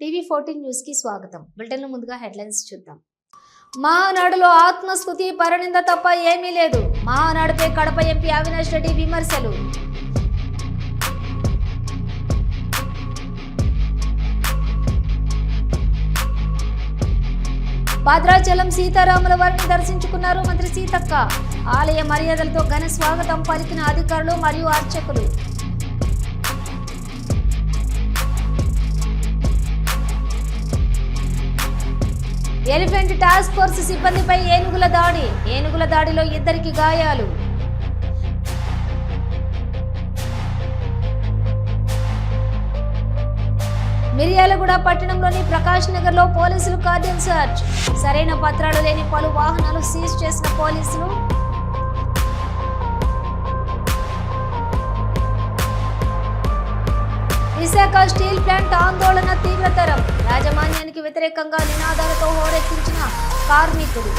TV fourteen న్యూస్కి స్వాగతం. Britain ముందుగా హెడ్లైన్స్ చూద్దాం. మహానాడులో ఆత్మస్థుతి పరనింద తప్ప ఏమీ లేదు. మహానాడుపై కడప ఎంపీ అవినాష్ రెడ్డి విమర్శలు. భద్రాచలం సీతారాముల వారిని దర్శించుకున్నారు మంత్రి సీతక్క. ఆలయ మర్యాదలతో ఘన స్వాగతం పలికిన అధికారులు మరియు అర్చకులు. ఎలిఫెంట్ టాస్క్ ఫోర్స్ సిబ్బందిపై ఏనుగుల దాడి ఏనుగుల దాడిలో ఇద్దరికి గాయాలు. మిర్యాలగూడ పట్టణంలోని ప్రకాష్ నగర్లో పోలీసులు కార్డెన్ సర్చ్ సరైన పత్రాలు లేని పలు వాహనాలు సీజ్ చేసిన పోలీసులు విశాఖ స్టీల్ ప్లాంట్ ఆందోళన తీవ్రతరం. యాజమాన్యానికి వ్యతిరేకంగా నినాదాలతో హోరెత్తించిన కార్మికుడు.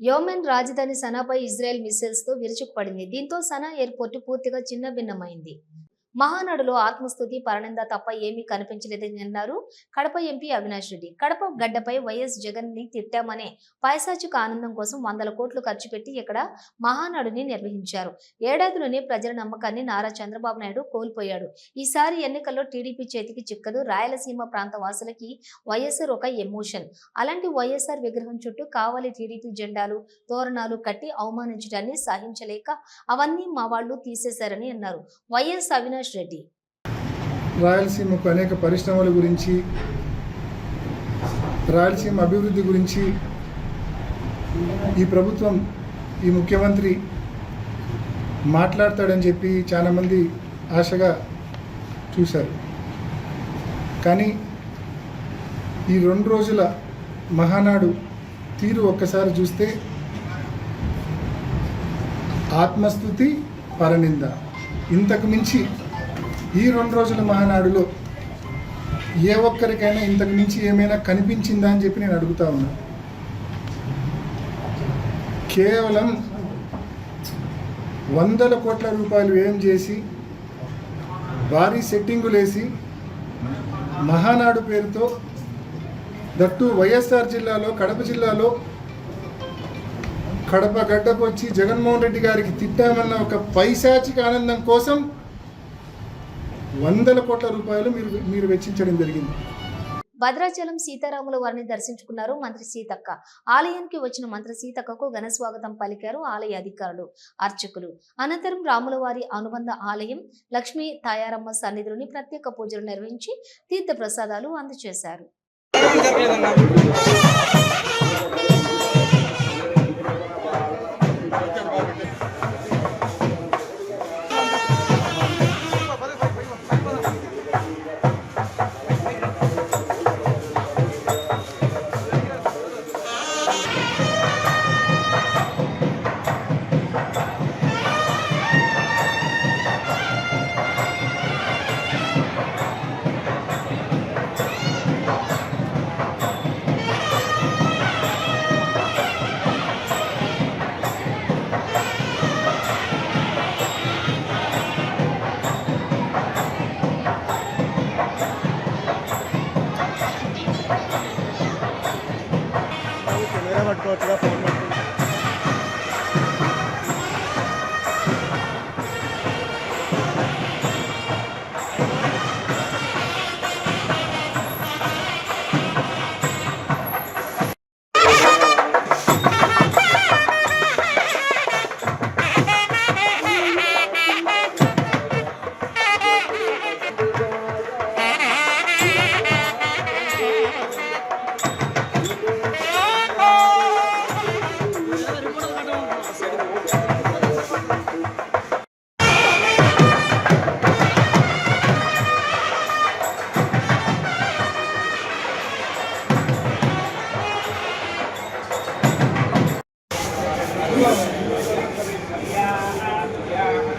యోమెన్ రాజధాని సనాపై ఇజ్రాయెల్ మిస్సైల్స్తో విరుచుకుపడింది. దీంతో సనా ఎయిర్పోర్ట్ పూర్తిగా చిన్న భిన్నమైంది. మహానాడులో ఆత్మస్థుతి పరనింద తప్ప ఏమీ కనిపించలేదని అన్నారు కడప ఎంపీ అవినాష్ రెడ్డి. కడప గడ్డపై వైఎస్ జగన్ని తిట్టామనే పైశాచిక ఆనందం కోసం వందల కోట్లు ఖర్చు పెట్టి ఇక్కడ మహానాడుని నిర్వహించారు. ఏడాదిలోనే ప్రజల నమ్మకాన్ని నారా చంద్రబాబు నాయుడు కోల్పోయాడు. ఈసారి ఎన్నికల్లో టీడీపీ చేతికి చిక్కదు. రాయలసీమ ప్రాంత వాసులకి వైఎస్ఆర్ ఒక ఎమోషన్. అలాంటి వైఎస్ఆర్ విగ్రహం చుట్టూ కావాలి టీడీపీ జెండాలు తోరణాలు కట్టి అవమానించడాన్ని సహించలేక అవన్నీ మా వాళ్ళు తీసేశారని అన్నారు. వైఎస్ అవినాష్ రెడ్డి. రాయలసీమకు అనేక పరిశ్రమల గురించి రాయలసీమ అభివృద్ధి గురించి ఈ ప్రభుత్వం ఈ ముఖ్యమంత్రి మాట్లాడతాడని చెప్పి చాలామంది ఆశగా చూశారు. కానీ ఈ రెండు రోజుల మహానాడు తీరు ఒక్కసారి చూస్తే ఆత్మస్థుతి పరనింద. ఇంతకు మించి ఈ రెండు రోజుల మహానాడులో ఏ ఒక్కరికైనా ఇంతకు మించి ఏమైనా కనిపించిందా అని చెప్పి నేను అడుగుతా ఉన్నా. కేవలం వందల కోట్ల రూపాయలు వ్యయం చేసి భారీ సెట్టింగులేసి మహానాడు పేరుతో దట్టు వైఎస్ఆర్ జిల్లాలో కడప జిల్లాలో కడప గడ్డకు వచ్చి జగన్మోహన్ రెడ్డి గారికి తిట్టామన్న ఒక పైశాచిక ఆనందం కోసం వందల కోట్ల రూపాయలు మీరు మీరు వెచ్చించడం జరిగింది. భద్రాచలం సీతారాముల వారిని దర్శించుకున్నారు మంత్రి సీతక్క. ఆలయానికి వచ్చిన మంత్రి సీతక్కకు ఘన స్వాగతం పలికారు ఆలయ అధికారులు అర్చకులు. అనంతరం రాముల వారి అనుబంధ ఆలయం లక్ష్మీ తాయారమ్మ సన్నిధిలోని ప్రత్యేక పూజలు నిర్వహించి తీర్థ ప్రసాదాలు అందజేశారు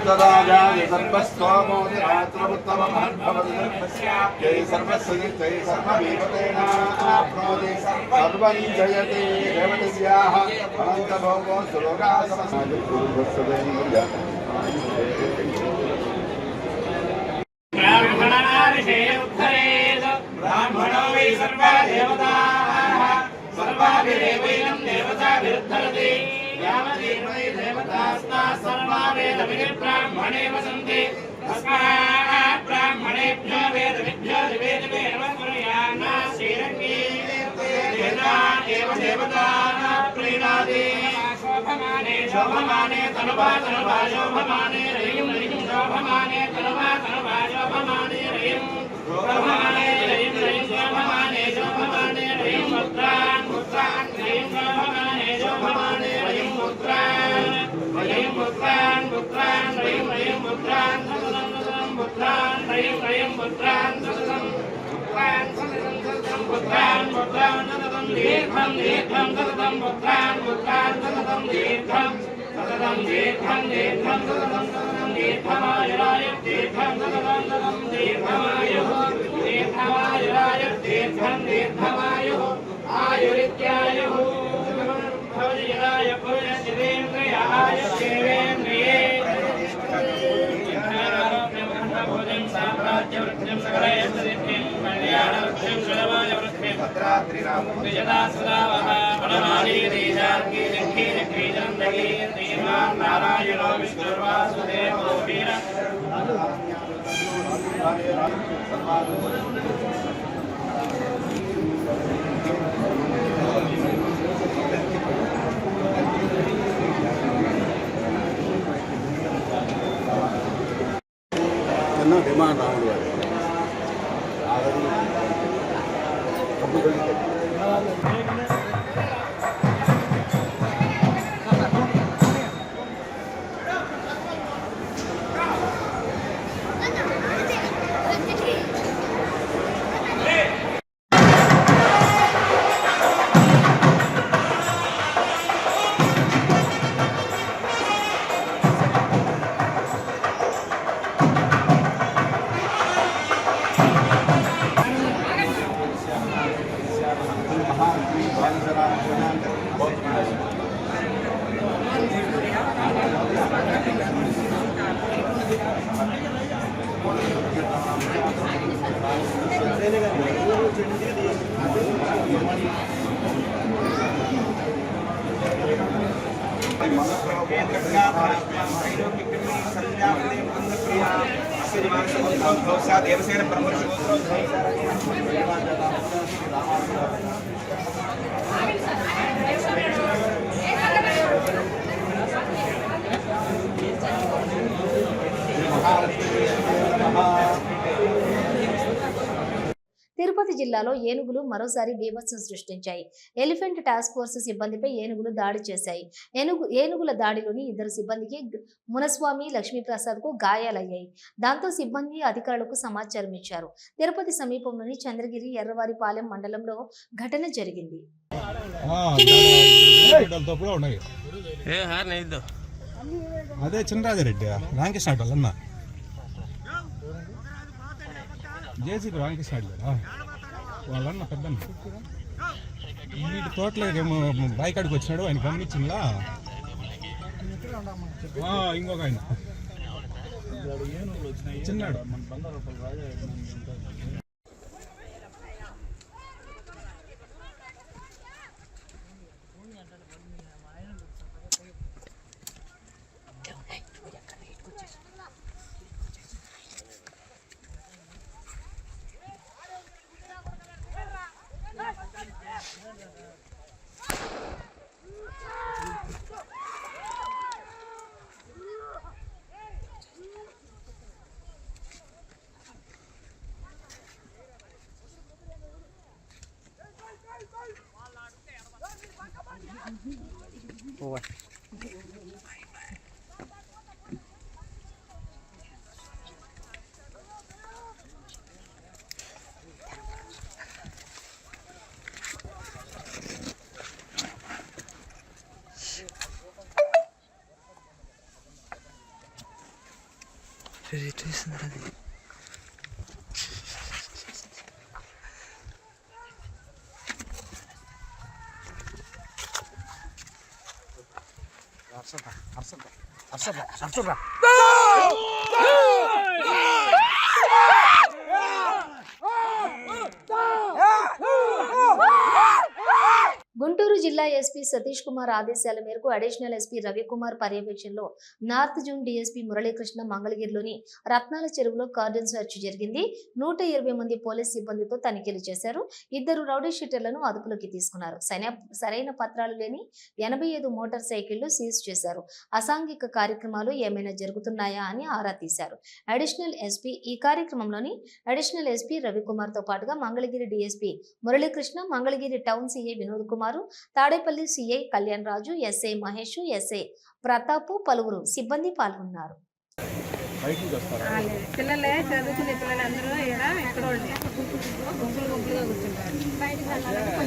तदाजाय सर्वस्वामोदरात्रमुत्तममहद्भवदिनर्भस्याप्यै सर्वस्ययुक्तै सर्वभीमतेनाप्नोति सर्वं जयते रेवतिस्याः अनन्तभोगो सुलोकाः ब्राह्मणो वै सर्वा देवताः सर्वाभिरेवैनं देवताभिरुद्धरति वेदविधिब्राह्मणे वसन्ति तस्मात् ब्राह्मणेभ्यो वेदविभ्यो दिवे दिवे नमः कुर्यान्न श्रीरङ्गी देवता एव देवता प्रीणाति शोभमाने शोभमाने तनुवा तनुवा शोभमाने रयिं रयिं शोभमाने तनुवा तनुवा शोभमाने रयिं शोभमाने रयिं रयिं मुद्रान् सततं मुद्रान् सततं सततं मुद्रान् मुद्रान् सततं दीर्घं दीर्घं सततं मुद्रान् मुद्रान् सततं दीर्घं सततं दीर्घं दीर्घं सततं सततं दीर्घमायुराय दीर्घं सततं सततं दीर्घमायुः दीर्घमायुराय दीर्घं दीर्घमायुः आयुरित्यायुः भवति यदाय पुरुषशिवेन्द्रियाय నారాయణో విష్ణుర్వా సుదేవో వీర సమాధు தான் விடுவார் జిల్లాలో ఏనుగులు మరోసారి బీభత్సం సృష్టించాయి. ఎలిఫెంట్ టాస్క్ ఫోర్స్ సిబ్బందిపై ఏనుగులు దాడి చేశాయి. ఏనుగు ఏనుగుల దాడిలోని ఇద్దరు సిబ్బందికి మునస్వామి లక్ష్మీప్రసాద్కు గాయాలయ్యాయి. దాంతో సిబ్బంది అధికారులకు సమాచారం ఇచ్చారు. తిరుపతి సమీపంలోని చంద్రగిరి ఎర్రవారిపాలెం మండలంలో ఘటన జరిగింది. అదే చిన్నరాజారెడ్డి రామకృష్ణ వాళ్ళ అన్న. జేసీపీ రామకృష్ణ లేరా వాళ్ళన్న పెద్ద వీటి తోటలో ఏమో బాయికాడికి వచ్చినాడు ఆయన గమనించిందా? ఇంకొక ఆయన. చిన్నాడు. మన బంగారు రాజా over. Reducing the గుంటూరు జిల్లా ఎస్పీ ఎస్పీ సతీష్ కుమార్ ఆదేశాల మేరకు అడిషనల్ ఎస్పీ రవికుమార్ పర్యవేక్షణలో నార్త్ జోన్ డీఎస్పీ మురళీకృష్ణ మంగళగిరిలోని రత్నాల చెరువులో కార్డన్ సెర్చ్ జరిగింది. నూట మంది పోలీస్ సిబ్బందితో తనిఖీలు చేశారు. ఇద్దరు రౌడీ షీటర్లను అదుపులోకి తీసుకున్నారు. సరైన పత్రాలు లేని ఎనభై ఐదు మోటార్ సైకిళ్ళు సీజ్ చేశారు. అసాంఘిక కార్యక్రమాలు ఏమైనా జరుగుతున్నాయా అని ఆరా తీశారు. అడిషనల్ ఎస్పీ ఈ కార్యక్రమంలోని అడిషనల్ ఎస్పీ రవికుమార్తో పాటుగా Mangalagiri DSP Muralikrishna Mangalagiri town CI Vinod Kumar Tadepalli CI Kalyan Raju SI Mahesh SI Pratap పలువురు సిబ్బంది పాల్గొన్నారు. పిల్లలే చదువుకునే పిల్లలు అందరూ ఇక్కడ ఎక్కడో గుంపులు గుంపులుగా కూర్చుంటారు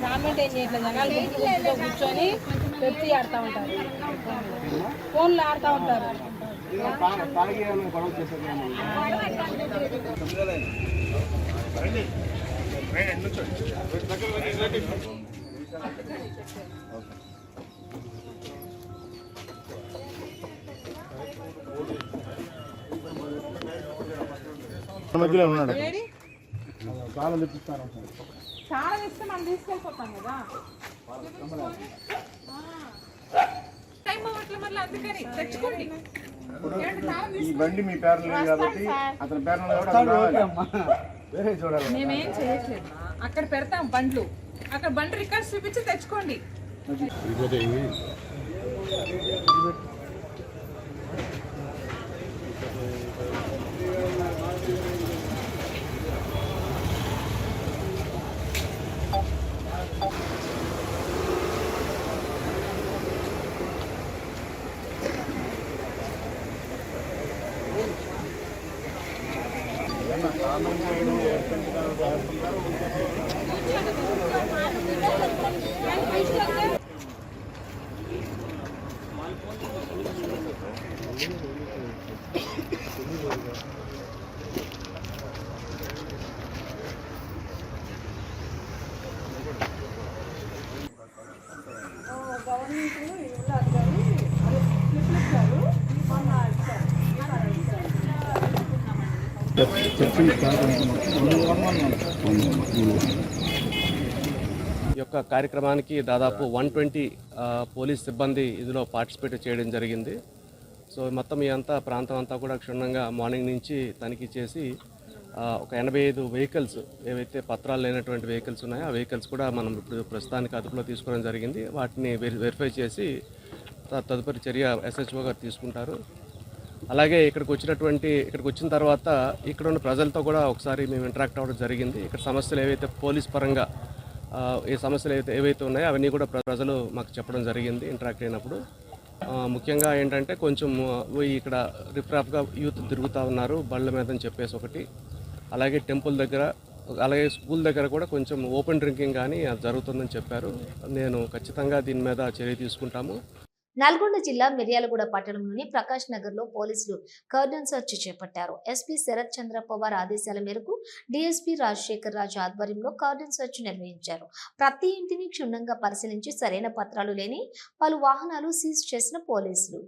గవర్నమెంట్ ఏం చేయట్లేదు. జనాలు గుంపు గుంపుగా కూర్చొని పెప్సీ ఆడుతూ ఉంటారు. ఫోన్లు ఆడుతూ ఉంటారు. ఏడి? చాలా ఇస్తే మనం తీసుకెళ్ళిపోతాం కదా. టైం అవ్వట్లే మళ్ళీ అందుకని. తెచ్చుకోండి. ఈ బండి మీ పేరు లేదు కాబట్టి అతని పేరు చూడాలి. మేమేం చేయట్లేదు. అక్కడ పెడతాం బండ్లు. అక్కడ బండి రికార్డ్స్ చూపించి తెచ్చుకోండి. యొక్క కార్యక్రమానికి దాదాపు వన్ ట్వంటీ పోలీస్ సిబ్బంది ఇందులో పార్టిసిపేట్ చేయడం జరిగింది. సో మొత్తం ఇదంతా ప్రాంతం అంతా కూడా క్షుణ్ణంగా మార్నింగ్ నుంచి తనిఖీ చేసి ఒక ఎనభై ఐదు వెహికల్స్ ఏవైతే పత్రాలు లేనటువంటి వెహికల్స్ ఉన్నాయో ఆ వెహికల్స్ కూడా మనం ఇప్పుడు ప్రస్తుతానికి అదుపులో తీసుకోవడం జరిగింది. వాటిని వెరిఫై చేసి తదుపరి చర్య ఎస్హెచ్ఓ గారు తీసుకుంటారు. అలాగే ఇక్కడికి వచ్చినటువంటి ఇక్కడికి వచ్చిన తర్వాత ఇక్కడ ఉన్న ప్రజలతో కూడా ఒకసారి మేము ఇంటరాక్ట్ అవ్వడం జరిగింది. ఇక్కడ సమస్యలు ఏవైతే పోలీస్ పరంగా ఏ సమస్యలు ఏవైతే ఏవైతే ఉన్నాయో అవన్నీ కూడా ప్రజలు మాకు చెప్పడం జరిగింది ఇంటరాక్ట్ అయినప్పుడు. ముఖ్యంగా ఏంటంటే కొంచెం ఇక్కడ రిఫ్రాఫ్గా యూత్ తిరుగుతూ ఉన్నారు బళ్ళ మీద అని చెప్పేసి ఒకటి. అలాగే టెంపుల్ దగ్గర అలాగే స్కూల్ దగ్గర కూడా కొంచెం ఓపెన్ డ్రింకింగ్ కానీ అది జరుగుతుందని చెప్పారు. నేను ఖచ్చితంగా దీని మీద చర్య తీసుకుంటాము. నల్గొండ జిల్లా మిర్యాలగూడ పట్టణంలోని ప్రకాష్ నగర్లో పోలీసులు కర్డన్ సెర్చ్ చేపట్టారు. ఎస్పీ శరత్ చంద్ర పవార్ ఆదేశాల మేరకు డీఎస్పీ రాజశేఖర్ రాజు ఆధ్వర్యంలో కార్డన్ సెర్చ్ నిర్వహించారు. ప్రతి ఇంటిని క్షుణ్ణంగా పరిశీలించి సరైన పత్రాలు లేని పలు వాహనాలు సీజ్ చేసిన పోలీసులు.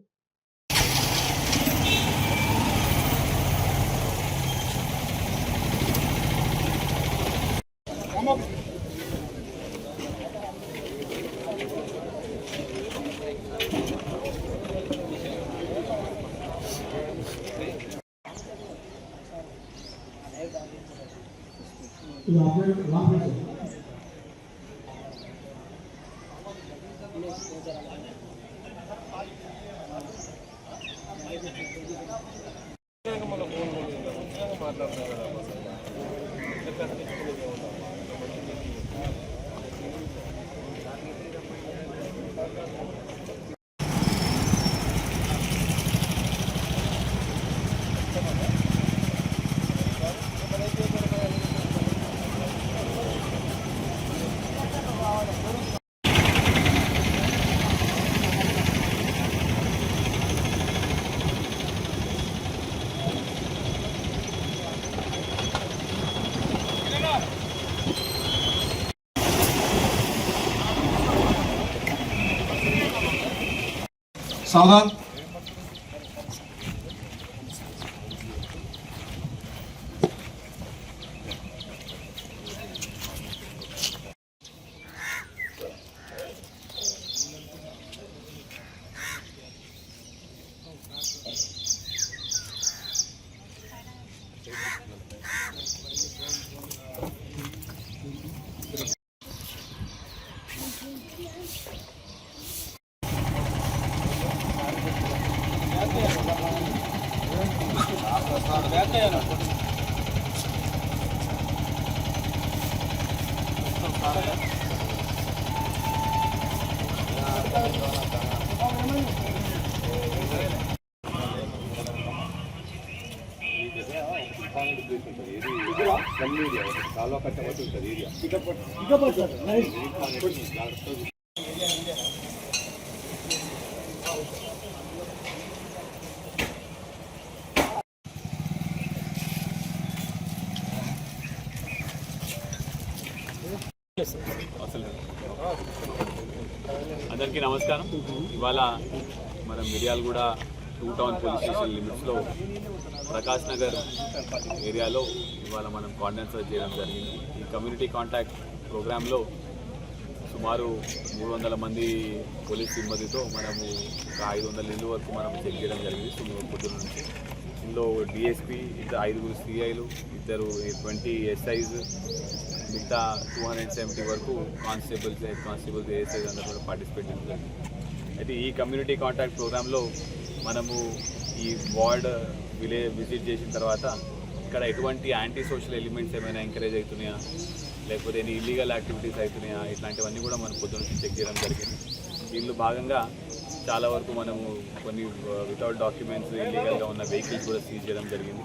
嫂子 అందరికీ నమస్కారం. ఇవాళ మన Miryalaguda two town police station లిమిట్స్లో ప్రకాష్ నగర్ ఏరియాలో ఇవాళ మనం కాండెన్స్ చేయడం జరిగింది. ఈ కమ్యూనిటీ కాంటాక్ట్ ప్రోగ్రాంలో సుమారు మూడు వందల మంది పోలీస్ సిబ్బందితో మనము ఒక ఐదు వందల ఇల్లు వరకు మనం చెక్ చేయడం జరిగింది సుమారు పొద్దున నుంచి. ఇందులో డిఎస్పీ ఇద్దరు ఐదుగురు సిఐలు ఇద్దరు ట్వంటీ ఎస్ఐస్ మిగతా టూ హండ్రెడ్ సెవెంటీ వరకు కానిస్టేబుల్స్ హెడ్ కానిస్టేబుల్స్ ఏఎస్ఐస్ అందరూ కూడా పార్టిసిపేట్ చేయడం అయితే ఈ కమ్యూనిటీ కాంటాక్ట్ ప్రోగ్రాంలో మనము ఈ వార్డ్ విలే విజిట్ చేసిన తర్వాత ఇక్కడ ఎటువంటి యాంటీ సోషల్ ఎలిమెంట్స్ ఏమైనా ఎంకరేజ్ అవుతున్నాయా? లేకపోతే ఎన్ని ఇల్లీగల్ యాక్టివిటీస్ అవుతున్నాయా ఇట్లాంటివన్నీ కూడా మనం పొద్దున్న నుంచి చెక్ చేయడం జరిగింది. దీనిలో భాగంగా చాలా వరకు మనము కొన్ని వితౌట్ డాక్యుమెంట్స్ ఇల్లీగల్గా ఉన్న వెహికల్స్ కూడా సీజ్ చేయడం జరిగింది.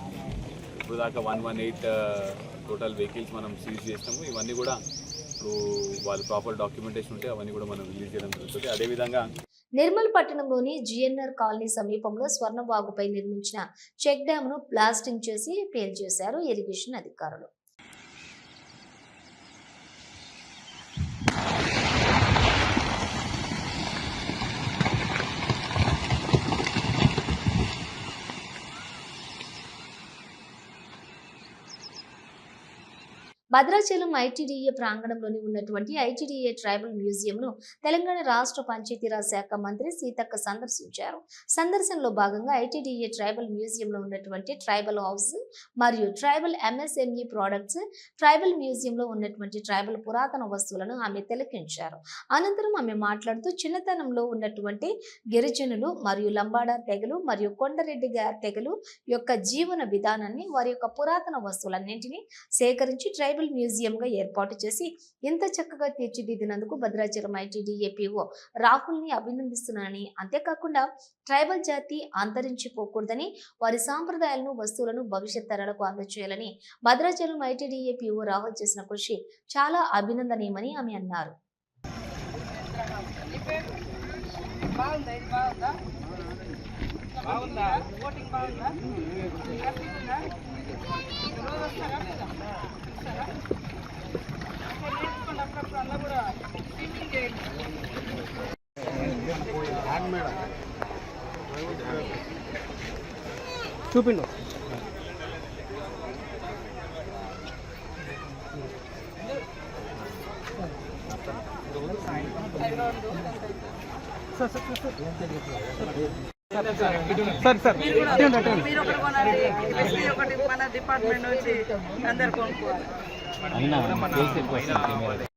ఇప్పుడు దాకా one one eight total vehicles మనం సీజ్ చేసినాము. ఇవన్నీ కూడా ఇప్పుడు వాళ్ళు ప్రాపర్ డాక్యుమెంటేషన్ ఉంటే అవన్నీ కూడా మనం రిలీజ్ చేయడం జరుగుతుంది. అదేవిధంగా నిర్మల్ పట్టణంలోని జిఎన్ఆర్ కాలనీ సమీపంలో స్వర్ణవాగుపై నిర్మించిన చెక్ డ్యామ్ను బ్లాస్టింగ్ చేసి పేల్చేశారు ఇరిగేషన్ అధికారులు. భద్రాచలం ఐటీడీఏ ప్రాంగణంలోని ఉన్నటువంటి ఐటీడీఏ ట్రైబల్ మ్యూజియంను తెలంగాణ రాష్ట్ర పంచాయతీరాజ్ శాఖ మంత్రి సీతక్క సందర్శించారు. సందర్శనలో భాగంగా ఐటీడీఏ ట్రైబల్ మ్యూజియంలో ఉన్నటువంటి ట్రైబల్ హౌస్ మరియు ట్రైబల్ ఎంఎస్ఎంఈ ప్రోడక్ట్స్ ట్రైబల్ మ్యూజియంలో ఉన్నటువంటి ట్రైబల్ పురాతన వస్తువులను ఆమె తిలకించారు. అనంతరం ఆమె మాట్లాడుతూ చిన్నతనంలో ఉన్నటువంటి గిరిజనులు మరియు లంబాడా తెగలు మరియు కొండరెడ్డి గారి తెగలు యొక్క జీవన విధానాన్ని వారి యొక్క పురాతన వస్తువులన్నింటినీ సేకరించి ట్రైబల్ మ్యూజియంగా ఏర్పాటు చేసి ఎంత చక్కగా తీర్చిదిద్దినందుకు భద్రాచలం ఐటీడీఏపీఓ రాహుల్ని అభినందిస్తున్నానని. అంతేకాకుండా ట్రైబల్ జాతి అంతరించిపోకూడదని వారి సాంప్రదాయాలను వస్తువులను భవిష్యత్ తరాలకు అందజేయాలని భద్రాచలం ఐటీడీఏపీఓ రాహుల్ చేసిన కృషి చాలా అభినందనీయమని ఆమె అన్నారు. బాగుందా? బాగుందా బాగుందా? ఓటింగ్ బాగుందా హ్యాపీ ఉందా రోజు వస్తారా లేదా వస్తారా ఓకే, నేర్చుకోండి అప్పుడప్పుడు అలా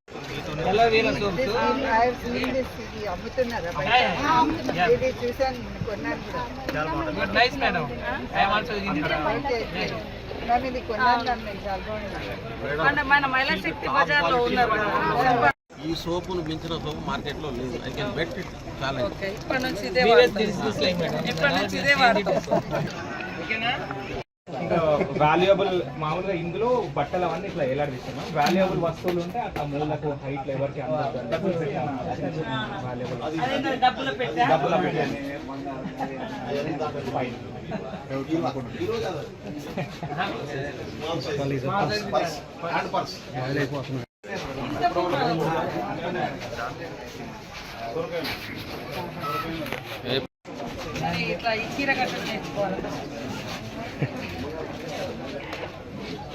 మన మహిళా శక్తి బజార్లో ఉన్నారు ఈ సోపును మించిన సోపు మార్కెట్లో లేదు. ఐ కెన్ బెట్ ఇట్ చాలా ఓకే ఇప్పటి నుంచి ఇదే వాడతాం ఇప్పటి నుంచి ఇదే వాడతాం. ఇంకా వాల్యుయబుల్ మామూలుగా ఇందులో బట్టలు అవన్నీ ఇట్లా ఎలాడిస్తున్నాం వాల్యుయబుల్ వస్తువులు ఉంటే ఆ మూలకు హైట్ ఎవరికి డబ్బులు ఫైన్. ఈ కీర కట్టలు నేర్చుకోవాలి.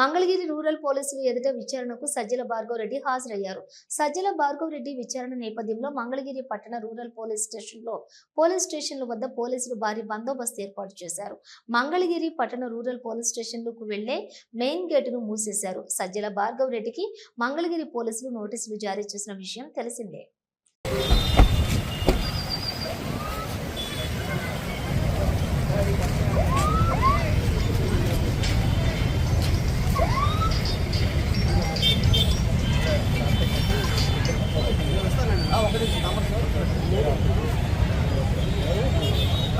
మంగళగిరి రూరల్ పోలీసులు ఎదుట విచారణకు సజ్జల భార్గవ్ రెడ్డి హాజరయ్యారు. సజ్జల భార్గవ్ రెడ్డి విచారణ నేపథ్యంలో మంగళగిరి పట్టణ రూరల్ పోలీస్ స్టేషన్లో పోలీస్ స్టేషన్ల వద్ద పోలీసులు భారీ బందోబస్తు ఏర్పాటు చేశారు. మంగళగిరి పట్టణ రూరల్ పోలీస్ స్టేషన్లకు వెళ్ళే మెయిన్ గేటును మూసేశారు. సజ్జల భార్గవ్ రెడ్డికి మంగళగిరి పోలీసులు నోటీసులు జారీ చేసిన విషయం తెలిసిందే.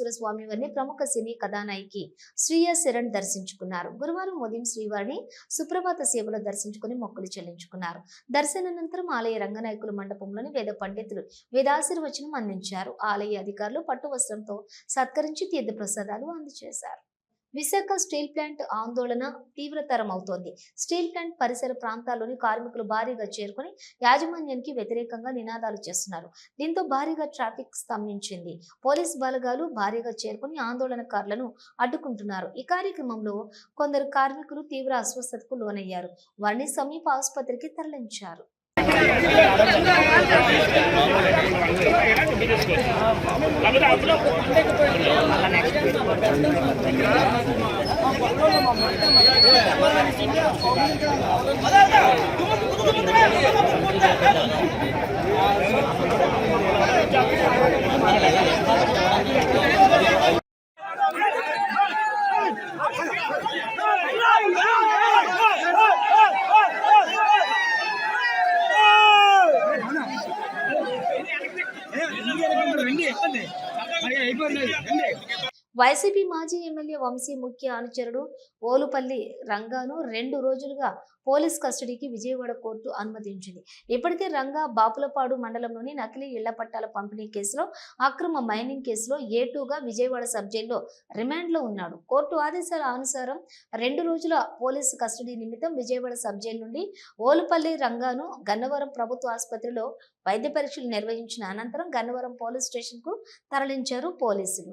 వెంకటేశ్వర స్వామి వారిని ప్రముఖ సినీ కథానాయికి శ్రీయ శరణ్ దర్శించుకున్నారు. గురువారం ఉదయం శ్రీవారిని సుప్రభాత సేవలో దర్శించుకుని మొక్కులు చెల్లించుకున్నారు. దర్శనానంతరం ఆలయ రంగనాయకుల మండపంలోని వేద పండితులు వేదాశీర్వచనం అందించారు. ఆలయ అధికారులు పట్టు వస్త్రంతో సత్కరించి తీర్థ ప్రసాదాలు అందజేశారు. విశాఖ స్టీల్ ప్లాంట్ ఆందోళన తీవ్రతరం అవుతోంది స్టీల్ ప్లాంట్ పరిసర ప్రాంతాల్లోని కార్మికులు భారీగా చేరుకుని యాజమాన్యానికి వ్యతిరేకంగా నినాదాలు చేస్తున్నారు. దీంతో భారీగా ట్రాఫిక్ స్తంభించింది. పోలీస్ బలగాలు భారీగా చేరుకుని ఆందోళనకారులను అడ్డుకుంటున్నారు. ఈ కార్యక్రమంలో కొందరు కార్మికులు తీవ్ర అస్వస్థతకు లోనయ్యారు. వారిని సమీప ఆసుపత్రికి తరలించారు. Kami వైసీపీ మాజీ ఎమ్మెల్యే వంశీ ముఖ్య అనుచరుడు ఓలుపల్లి రంగాను రెండు రోజులుగా పోలీస్ కస్టడీకి విజయవాడ కోర్టు అనుమతించింది. ఇప్పటికే రంగా బాపులపాడు మండలంలోని నకిలీ ఇళ్ళ పట్టాల పంపిణీ కేసులో అక్రమ మైనింగ్ కేసులో ఏ టూగా విజయవాడ సబ్ జైల్లో రిమాండ్లో ఉన్నాడు. కోర్టు ఆదేశాల అనుసారం రెండు రోజుల పోలీసు కస్టడీ నిమిత్తం విజయవాడ సబ్ జైలు నుండి ఓలుపల్లి రంగాను గన్నవరం ప్రభుత్వ ఆసుపత్రిలో వైద్య పరీక్షలు నిర్వహించిన అనంతరం గన్నవరం పోలీస్ స్టేషన్కు తరలించారు పోలీసులు.